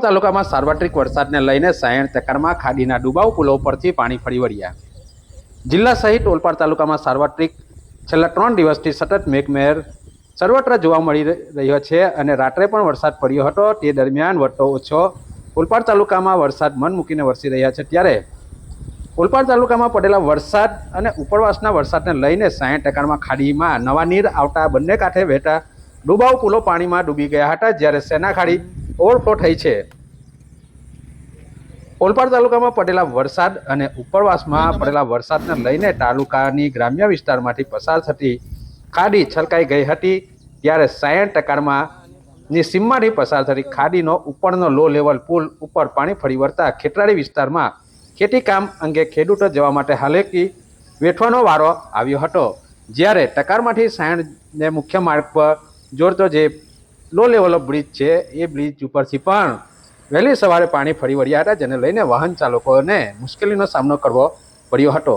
ઓલપાડ તાલુકામાં સાર્વત્રિક વરસાદને લઈને સાયણ તેકારમાં ખાડીના ડુબાવ પુલો પરથી પાણી ફરી વળ્યા. જિલ્લા સહિત ઓલપાડ તાલુકામાં સાર્વત્રિક છેલ્લા ત્રણ દિવસથી સતત મેઘમહેર સર્વત્ર જોવા મળી રહ્યો છે અને રાત્રે પણ વરસાદ પડ્યો હતો. તે દરમિયાન વટો ઓછો ઓલપાડ તાલુકામાં વરસાદ મન મૂકીને વરસી રહ્યા છે. ત્યારે ઓલપાડ તાલુકામાં પડેલા વરસાદ અને ઉપરવાસના વરસાદને લઈને સાયણ ટેકાણમાં ખાડીમાં નવા નીર આવતા બંને કાંઠે વહેતા ડુબાઉ પુલો પાણીમાં ડૂબી ગયા હતા. જ્યારે સેના ખાડી ઓવરફ્લો થઈ છે. ઓલપાડ તાલુકામાં પડેલા વરસાદ અને ઉપરવાસમાં પડેલા વરસાદને લઈને તાલુકાની ગ્રામ્ય વિસ્તારમાંથી પસાર થતી ખાડી છલકાઈ ગઈ હતી. ત્યારે સાયણ ટકારમાં ની સીમમાંથી પસાર થતી ખાડીનો ઉપરનો લો લેવલ પુલ ઉપર પાણી ફરી વળતા ખેતરાળી વિસ્તારમાં ખેતી કામ અંગે ખેડૂતો જવા માટે હાલેકી વેઠવાનો વારો આવ્યો હતો. જ્યારે ટકારમાંથી સાયણને મુખ્ય માર્ગ પર જોડતો જે લો લેવલ બ્રિજ છે, એ બ્રિજ ઉપરથી પણ વહેલી સવારે પાણી ફરી વળ્યા હતા, જેને લઈને વાહન ચાલકોને મુશ્કેલીનો સામનો કરવો પડ્યો હતો.